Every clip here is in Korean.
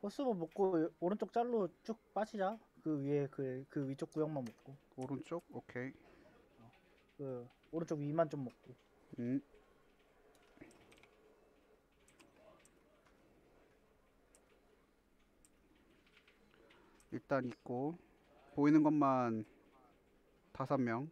버스버 먹고 오른쪽 짤로 쭉 빠지자. 그 위에 그, 그 위쪽 구역만 먹고. 오른쪽 오케이 그 오른쪽 위만 좀 먹고. 음 일단 있고 보이는 것만 다섯 명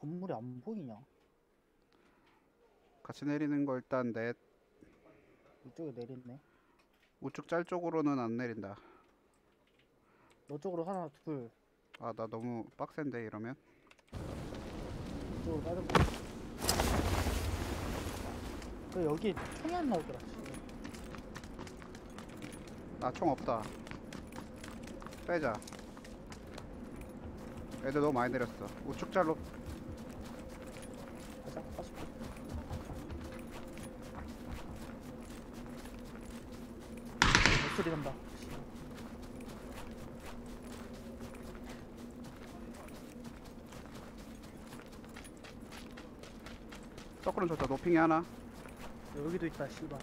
건물이 안 보이냐? 같이 내리는 거 일단 넷 이쪽에 내렸네. 우측 짤 쪽으로는 안 내린다 너 쪽으로 하나, 둘. 아 나 너무 빡센데 이러면 이쪽으로 빠져. 그 여기 총이 안 나오더라. 씨. 나총 없다 빼자 애들 너무 많이 내렸어 우측 짤로 가자. 몇 소리 난다. 씨. 서클은 좋다 노핑이 하나 여기도 있다, 씨발.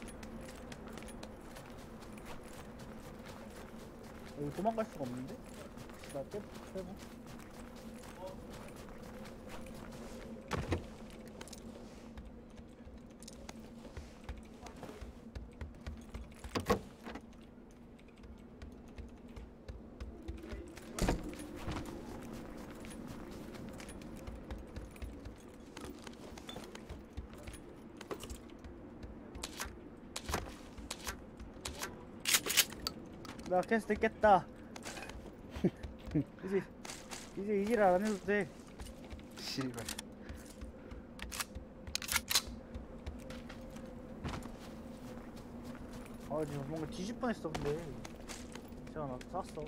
여기 도망갈 수가 없는데? 씨발, 빼, 빼고. 나 캐스트 깼다. 이제, 이제 이 일 안 해도 돼. 씨발 아, 지금 뭔가 뒤질 뻔했어, 근데. 제가 나 쐈어.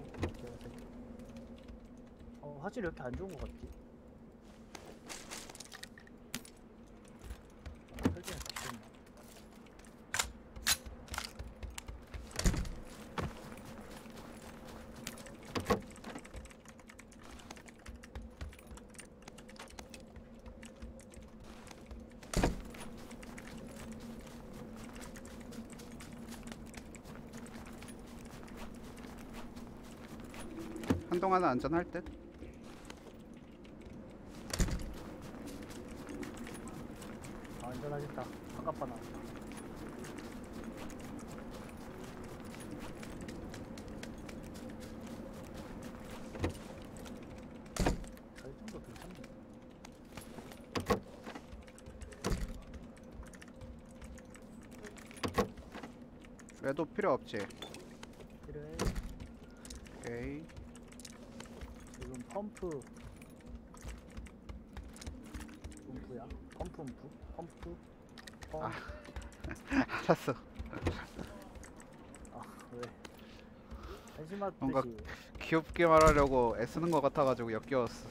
어, 화질이 이렇게 안 좋은 것 같지? 한동안은 안전할 듯 아, 안전하겠다. 아깝다, 나. 설정도 괜찮네. 외도 필요 없지 필요해. 오케이 지금 펌프 펌프야? 펌프 펌프? 펌프? 펌... 아. 알았어 아 왜? 한심한 뭔가 듯이 귀엽게 말하려고 애쓰는 것 같아가지고 역겨웠어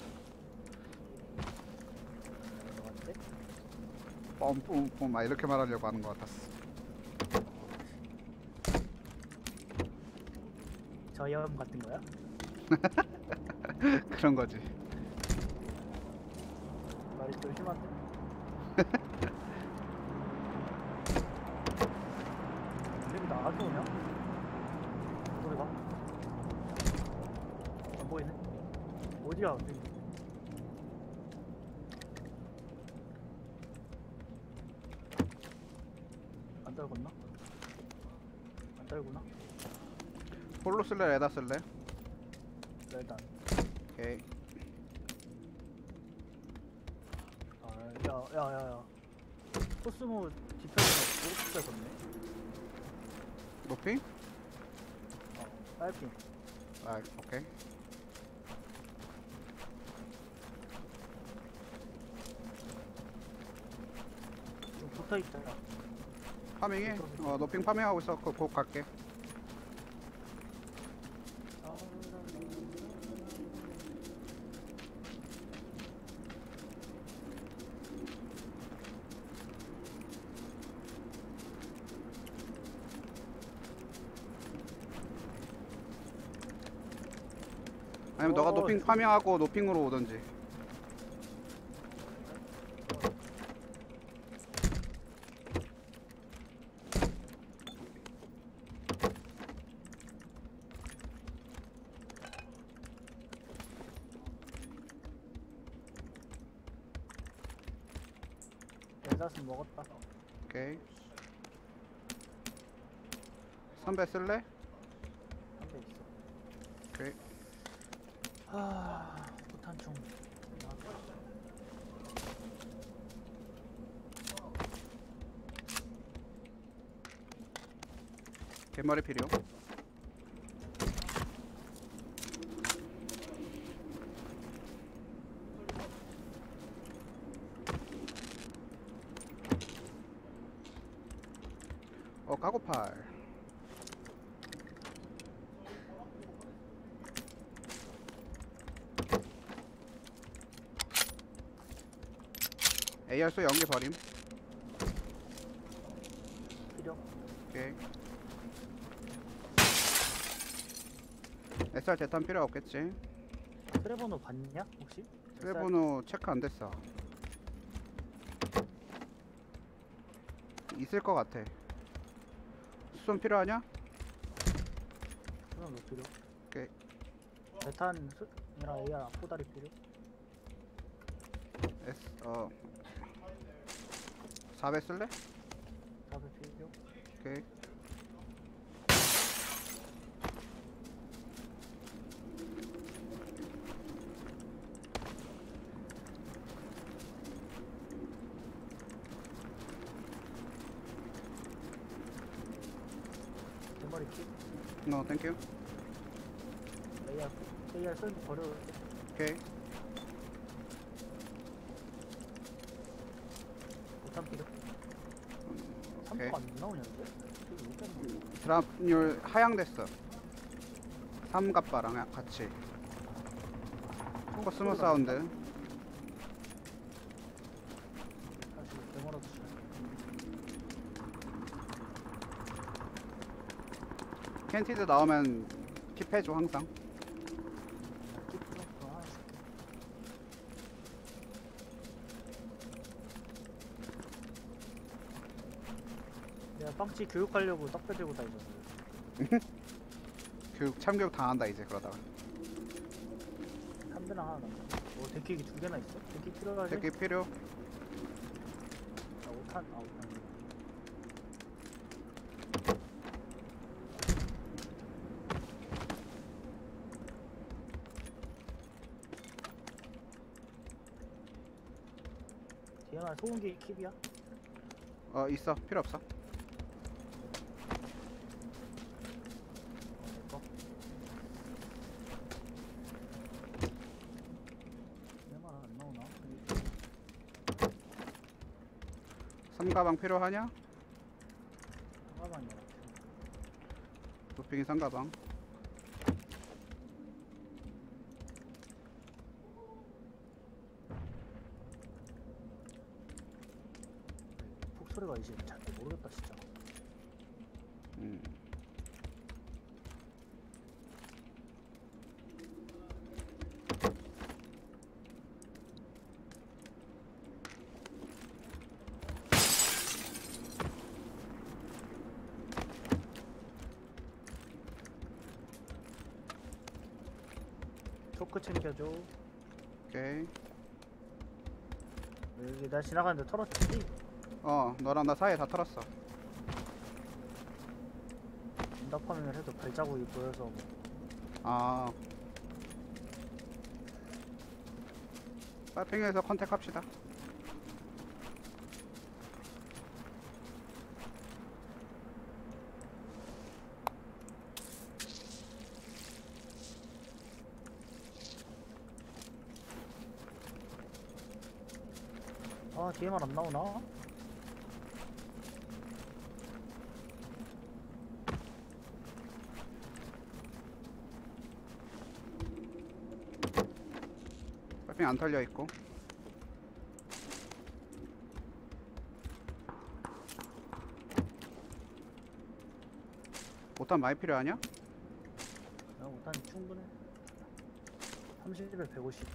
들어갔대? 막 이렇게 말하려고 하는 것 같았어 저염 같은 거야? 그런 거지 말이 좀 심한데? 이름이 나한테 오냐? 어디 가? 안 보이네? 어디야? 여기. 안 떨궜나? 안 떨구나? 홀로 쓸래 에다 쓸래? 네, 일단 오케이 아, 야, 야, 야, 야. 코스모 뒤편에 오른쪽에 섰네. 노핑? 어, 빨핑. 아 오케이 좀 붙어 있잖아. 파밍해 어 노핑 파밍하고 있어 그거 곧 갈게 파밍하고 노핑으로 오던지 내자스 먹었다. 오케이 선배 쓸래? 한 대 있어. 오케이 아, 포탄총. 개머리 필요 어 까고팔 AR소 연기 버림 필요? 오케이 SR 대탄 필요 없겠지 트레버노 봤냐 혹시? 트레번호 체크 안 됐어 있을 것 같아 수선 필요하냐? 그럼 몇 필요? 오케이. 대탄 수 이랑 AR 앞보다리 필요? S 어 4배 쓸래? 4배 필요? 오케이 대머리 킥? 너 땡큐 AR AR 쓸 버려. 오케이 대탄 필요? 오케이 3가 안 나오냐는데? 이거 못 잡나? 드랍률 하향됐어. 3갑바랑 같이. 거 스무 사운드. 캔티드 나오면 킵해줘 항상 킥 플러스 하나 줄게. 빵치 교육하려고 떡배 들고 다니잖아. 교육 참교육 당한다 이제 그러다가 한 대랑 하나 남았어. 어, 데킥이 두 개나 있어? 데킥 필요하지? 새끼 필요 아, 5탄, 아, 5탄. 디아나 소음기 킵이야? 어 있어 필요 없어 내거 내말 안 나오나? 3가방 필요하냐? 잠깐만요. 도핑이 3가방 폭 소리가 이제 잘 모르겠다 진짜. 음. 챙겨줘. 오케이. 여기 나 지나가는데 털었지? 어 너랑 나 사이에 다 털었어. 응답하면 해도 발자국이 보여서 뭐. 아. 빨팽에서 컨택 합시다 아 DMR 안 나오나? 빨팽 안 털려 있고 오탄 많이 필요하냐? 나 못하니 충분해. 30에 150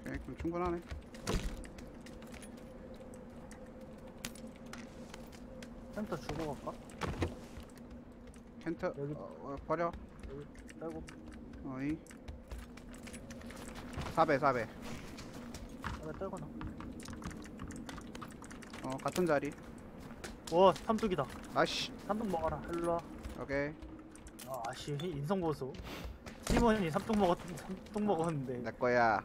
오케이 그럼 충분하네 센터 주고 갈까? 텐트 여기- 어, 어, 버려. 여기 빼고. 어이. 4배 4배. 여기 빼거나. 어 같은 자리. 와 삼뚝이다. 아씨. 삼뚝 먹어라. 일로 와. 오케이. 아, 아씨 인성 보소. 팀원이 삼뚝 먹었 삼뚝 먹었는데. 내 거야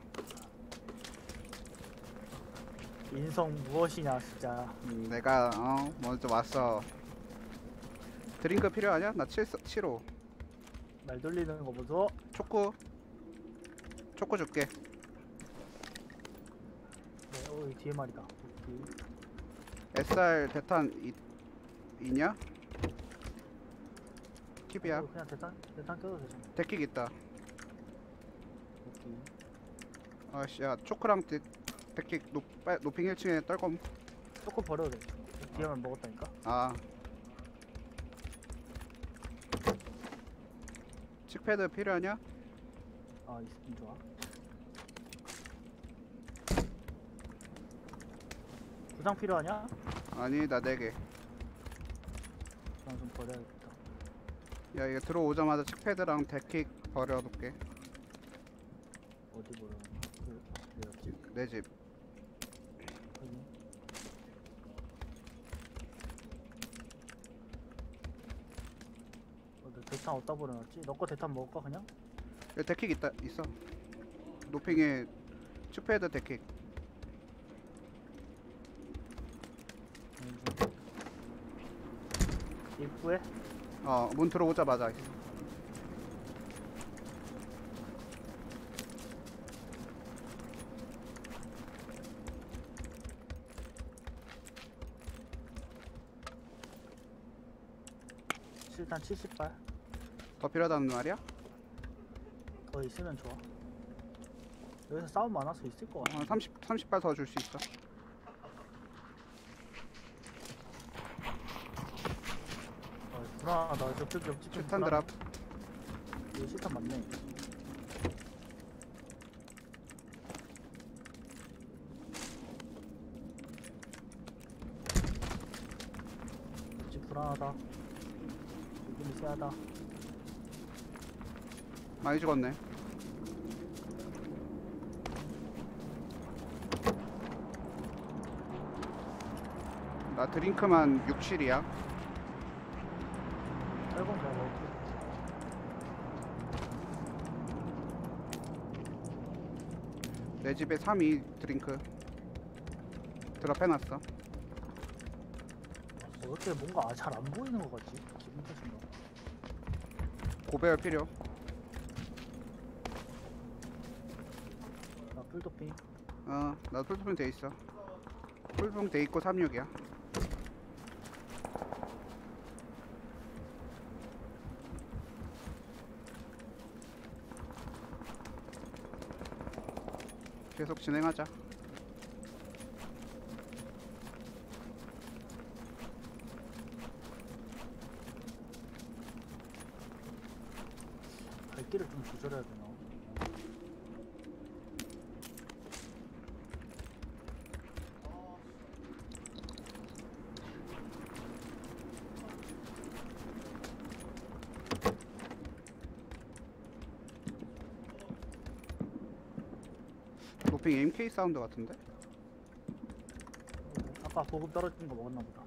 인성 무엇이냐 진짜. 음, 내가 어 먼저 왔어. 드링크 필요하냐? 나 7, 7호. 말 돌리는 거 보소. 초코. 초코 줄게. 네, 어, 뒤에 말이다. SR 대탄 이, 있냐? 킵이야. 어, 그냥 대탄 대탄 껴도 되잖아. 데킥 있다. 오케이. 아씨 야 초코랑 데, 데킥 높, 빨, 높핑 1층에 떨검 조금 버려도 돼. 뒤에만 먹었다니까? 아. 칙패드 필요하냐? 아 있으면 좋아. 부상 필요하냐? 아니 나 4개. 부상 좀 버려야겠다. 야 이거 들어오자마자 칙패드랑 데킥 버려놓게. 어디 버려 그 내렸지 내집 확인 어, 너 대탄 어디다 버려놨지? 너 거 대탄 먹을까 그냥? 여기 데킥 있다 있어 노핑에 칙패드 데킥. 입구에? 어문 들어오자마자 있어 일단 70발 더 필요하다는 말이야? 더 있으면 좋아. 여기서 싸움 많아서 있을 거 같아. 어, 30, 30발 더 줄 수 있어. 어, 불안하다. 옆집 옆집 좀 실탄 불안해. 드랍 여기 실탄 맞네 옆집 불안하다 여기는 세하다 많이 죽었네. 나 드링크만 6, 7이야. 빨간 거 먹고 내 집에 3, 2 드링크. 드랍해놨어. 왜 이렇게 뭔가 잘 안 보이는 거 같지? 기분 탓인가? 고배열 필요 나 풀도핑 어, 나 풀도핑 돼 있어. 풀도핑 돼 있고 36이야. 계속 진행하자 발길을 좀 조절해야 되나? 도 핑 MK 사운드 같은데? 아까 보급 떨어진 거 먹었나 보다.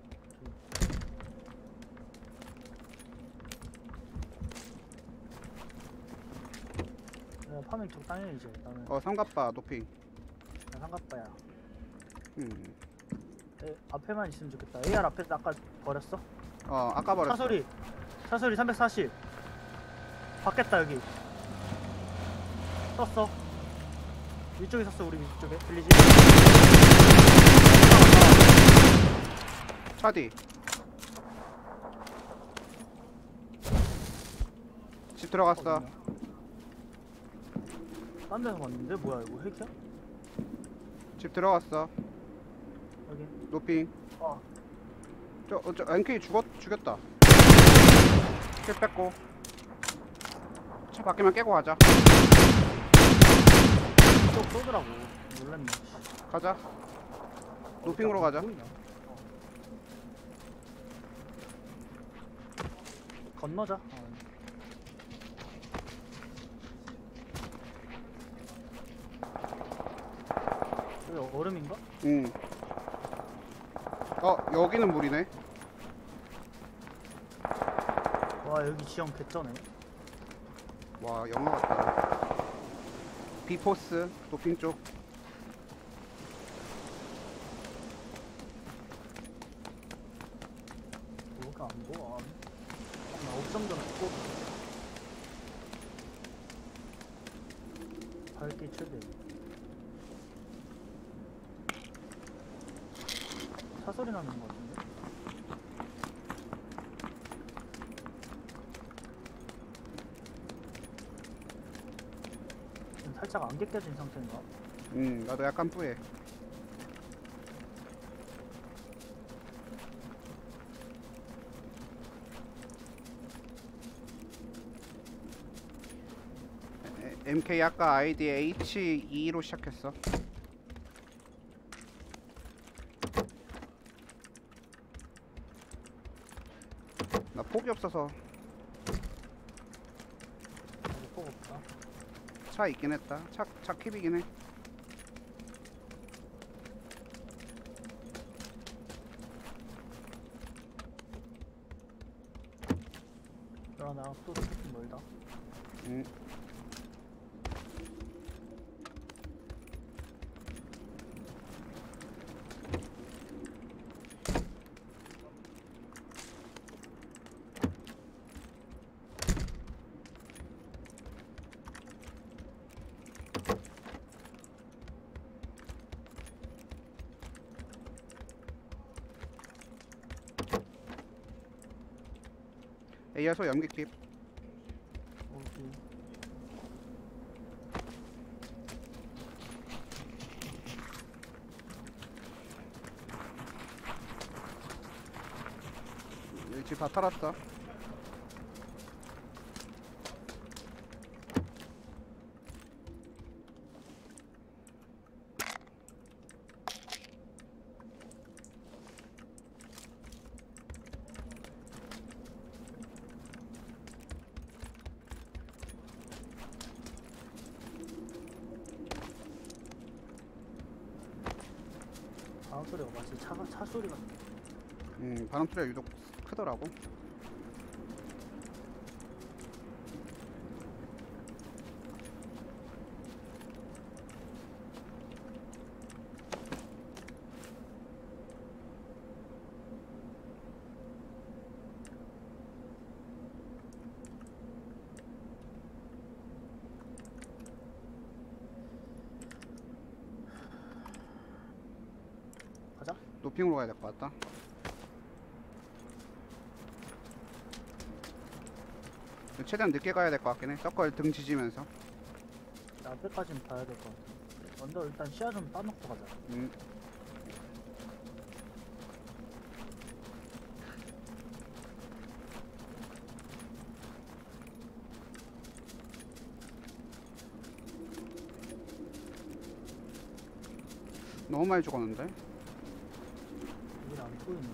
야, 파밍 적당해 이제. 나는 어 삼갑바 도핑 나 상갑바야. 음. 에, 앞에만 있으면 좋겠다. AR 앞에 아까 버렸어? 어 아까 버렸어 차소리. 차소리 340. 받겠다 여기. 썼어. 위쪽에 썼어 우리 위쪽에. 들리지? 차디 집 들어갔어 딴 데서 봤는데 뭐야 이거 핵이야? 집 들어갔어 여기. 노핑 어. 저, 어, 저 NK 죽었, 죽였다 킬 뺐고 차 밖에만 깨고 가자 또 쏘더라고. 놀랐네. 가자. 노핑으로 가자. 건너자. 어. 여기 얼음인가? 응. 어 여기는 물이네. 와 여기 지형 개쩌네. 와 영화 같다. 비포스 도핑 쪽. 뭐가 안 보아. 나 옥점 전 죽고. 밝기 최대. 차 소리 나는 것 같은데? 지금 살짝 안개 껴진 상태인가? 응 나도 약간 뿌해. 에- MK 아까 아이디 H2로 시작했어. 나 폭이 없어서 아직 꼭 없다. 차 있긴 했다. 차, 차 킵이긴 해. 그러나 또 조금 멀다. 응. AR소 염기킵. 어디? 집다 털었어. 바람 소리가 마치 차가 차 소리가. 음, 바람 소리가 유독 크더라고. 가자. 노핑으로 가야 될 것 같다. 최대한 늦게 가야 될 것 같긴 해. 서클 등 지지면서. 나 앞에까지는 봐야 될 것 같아. 먼저 일단 시야 좀 따놓고 가자. 음. 너무 많이 죽었는데? 여기 안 보이네.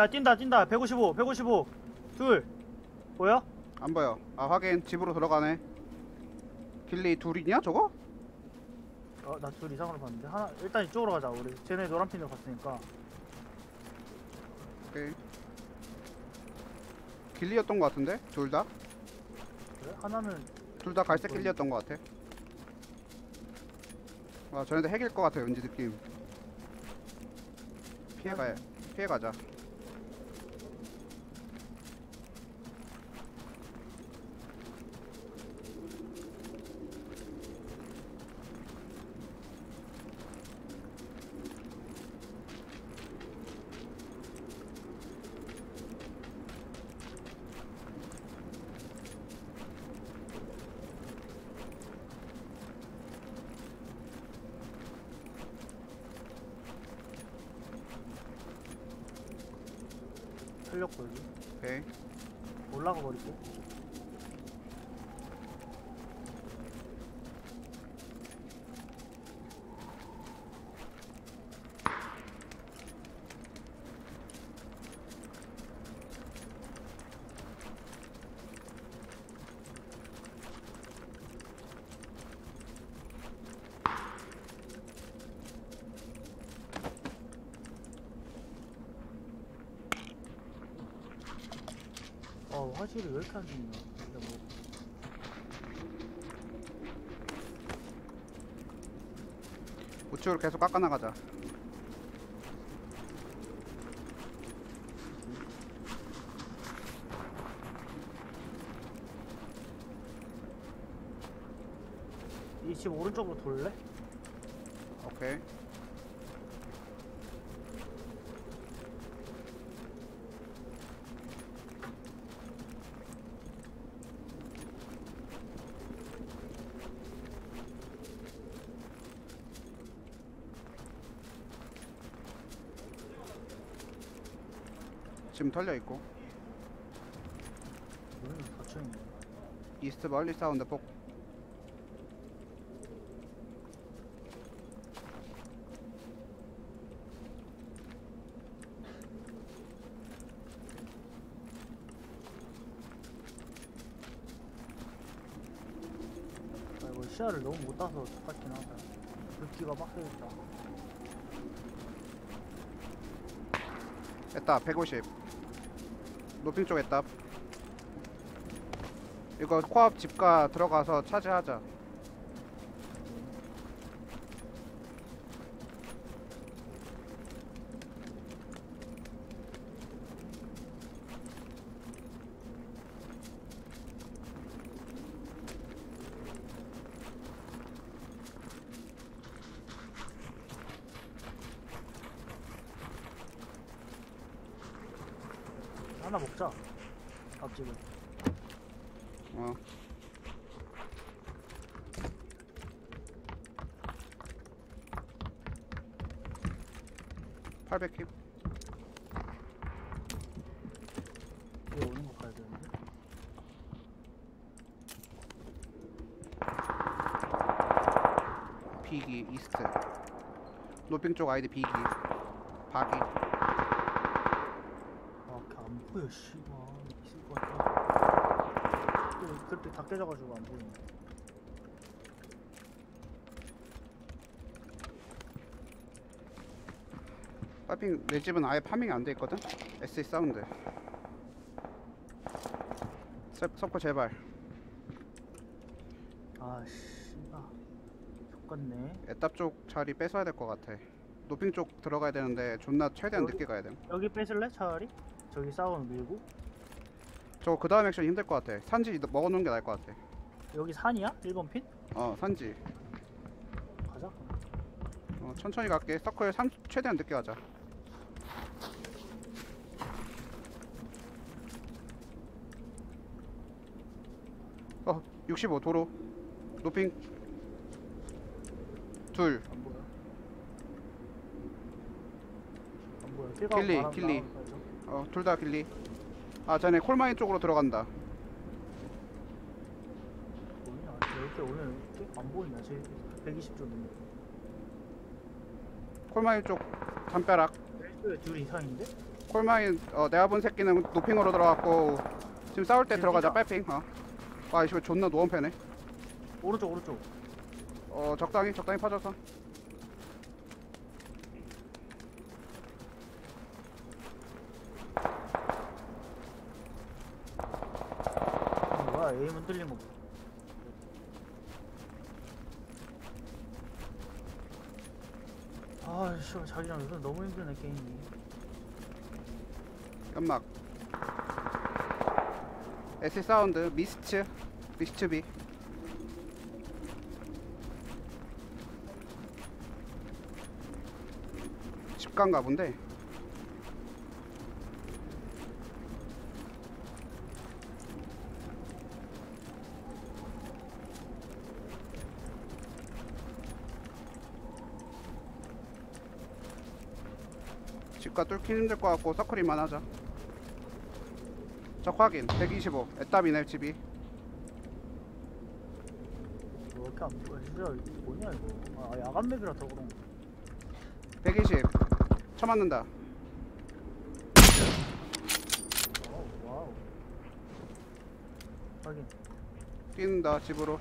야 뛴다 뛴다 155 155 둘 보여? 안 보여. 아 확인. 집으로 들어가네. 길리 둘이냐 저거? 어나 둘 이상으로 봤는데 하나 일단 이쪽으로 가자 우리 쟤네 노란 핀으로 갔으니까 오케이. 길리였던 것 같은데? 둘 다? 그래? 하나는 둘 다 갈색 길리였던 것 같아. 아, 저네들 핵일 것 같아, 왠지 느낌. 피해가, 피해가자. 어 화질이 왜 이렇게 안 좋냐. 근데 뭐. 우측으로 계속 깎아 나가자. 이집 오른쪽으로 돌래? 오케이 지금 털려 있고. 이스트 멀리 사운드 폭. 아 이거 시야를 너무 못 따서 똑같긴 하다. 긁기가 빡세겠다. 했다 150 노핑 쪽 했다 이거 코앞 집가 들어가서 차지하자 하나 먹자. 앞집은 어. (800킵) 얘 오는 거 봐야 되는데? 비기 이스트. 노핑 쪽 아이디 비기. 박이 씨발. 있을 것 같아. 그때, 그때 다 깨져가지고 안 보이네. 파핑 내 집은 아예 파밍이 안 돼 있거든 SE 사운드 서- 석고 제발 아, 씨발. 족같네. 애답 쪽 자리 뺏어야 될 것 같아 노핑 쪽 들어가야 되는데 존나 최대한 여기? 늦게 가야 돼 여기 뺏을래? 차라리? 저기 싸우는 밀고? 저거 그 다음 액션 힘들 것 같아 산지 너- 먹어놓은 게 나을 것 같아 여기 산이야? 1번 핀? 어 산지 가자. 어, 천천히 갈게 서클 3 최대한 늦게 가자 어 65 도로 노핑 둘 안 보여. 안 보여. 길리, 길리. 어, 둘 다 길리. 아, 전에 콜마인 쪽으로 들어간다. 보이냐? 이렇게 오늘 안 보이냐? 제 120조 넘는. 콜마인 쪽 담벼락. 둘 이상인데? 콜마인 어, 내가 본 새끼는 노핑으로 들어갔고 지금 싸울 때 지금 들어가자. 빨핑. 어. 와, 이거 존나 노원패네. 오른쪽, 오른쪽. 어, 적당히 적당히 퍼져서. 어, 뭐야, 에임 흔들린 거. 봐. 아, 씨, 자기랑 요즘 너무 힘드네 게임이. 연막. S 사운드 미스트. 미스트비. 집간가 본데. 집가 뚫기 힘들 것 같고 서클이만 하자. 적 확인 125 애답이네 집이 왜 이렇게 안 보여? 진짜 이거 뭐냐 이거? 아 야간 맵이라 더 그런 거. 120 쳐맞는다 와우 와우. 확인. 뛰는다 집으로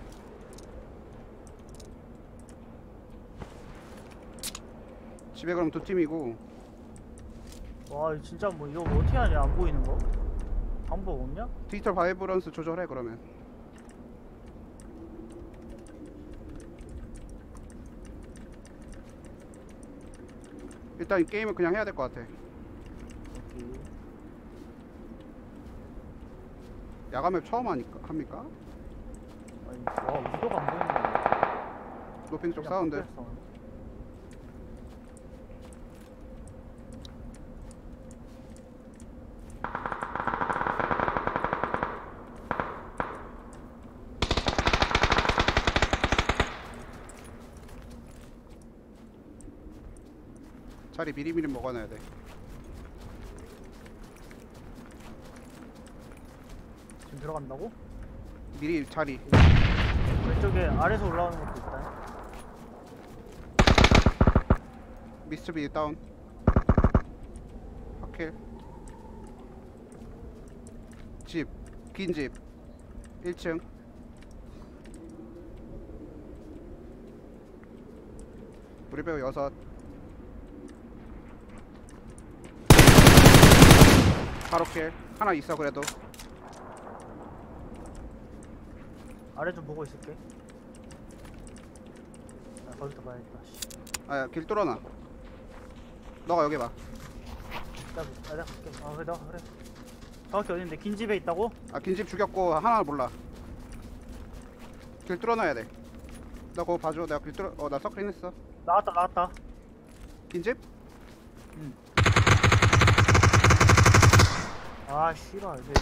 집에 그럼 두 팀이고 와 이거 진짜 뭐 이거 어떻게 하냐 안 보이는 거? 방법 없냐? 디지털 바이브런스 조절해 그러면 일단 이 게임을 그냥 해야 될 것 같아 오케이. 야간맵 처음 하니까 합니까? 아니 와 위도가 안 보이는데. 노핑 쪽 그냥 사운드 싸우네. 미리미리 먹어놔야 돼. 지금 들어간다고? 미리 자리. 왼쪽에 아래서 올라오는 것도 있다. 미스터 비 다운. 확킬. 집긴집. 1층. 우리 배우 6 바로 킬 하나 있어 그래도 아래 좀 보고 있을게. 아, 거기서 봐야겠다. 씨. 아길 뚫어놔 너가 여기 봐 나, 아, 내가 갈게. 아, 그래, 나 그래. 정확히 어딘데? 긴 집에 있다고? 아 긴 집 죽였고 하나 몰라 길 뚫어놔야 돼나 그거 봐줘 내가 길 뚫어 어 나 서클인 했어 나왔다, 나왔다. 긴 집? 아, 씨발. 이제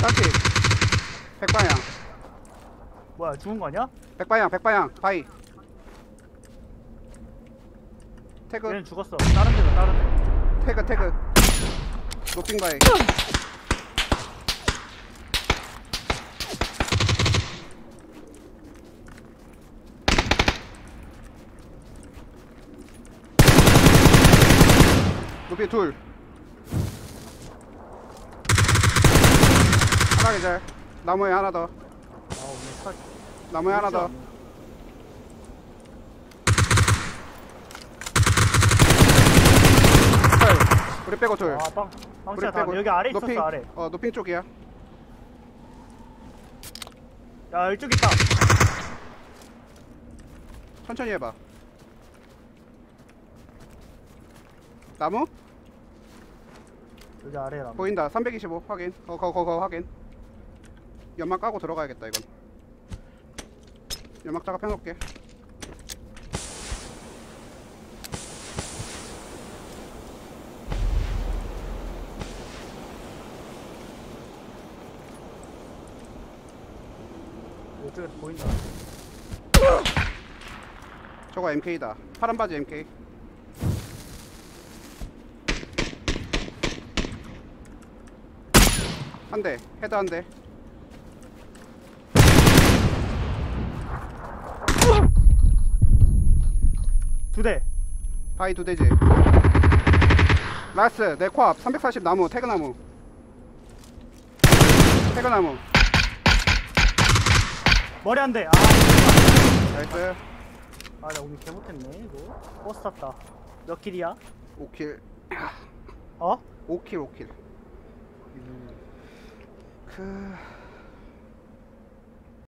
딴집 백방향 뭐야, 죽은 거 아니야? 백방향 백방향 바이 태그 얘는 죽었어. 다른 데다, 다른 데. 태그 태그 노핑 바이 노핑 둘 하나 계절 나무에 하나 더 아, 오늘. 나무에 하나 더 헐, 우리 빼고 둘 아, 빵. 우리 빵치야, 다. 빼고 여기 아래 있었어, 노핑 아래. 어 노핑 쪽이야 야, 이쪽 있다. 천천히 해봐 나무 여기 아래라. 보인다 325 확인 어거 거거 확인 연막 까고 들어가야겠다 이건. 연막 작업 해놓을게. 이쪽에서 보인다. 저거 MK다. 파란 바지 MK. 한대. 헤드 한대 두 대. 바이 두 대지 라스 내 코앞 340 나무 태그 나무 태그 나무 머리 한 대. 아, 나이스 아, 나 오늘 개 못했네, 이거. 버스 탔다. 몇 킬이야? 5킬 어? 5킬 5킬 그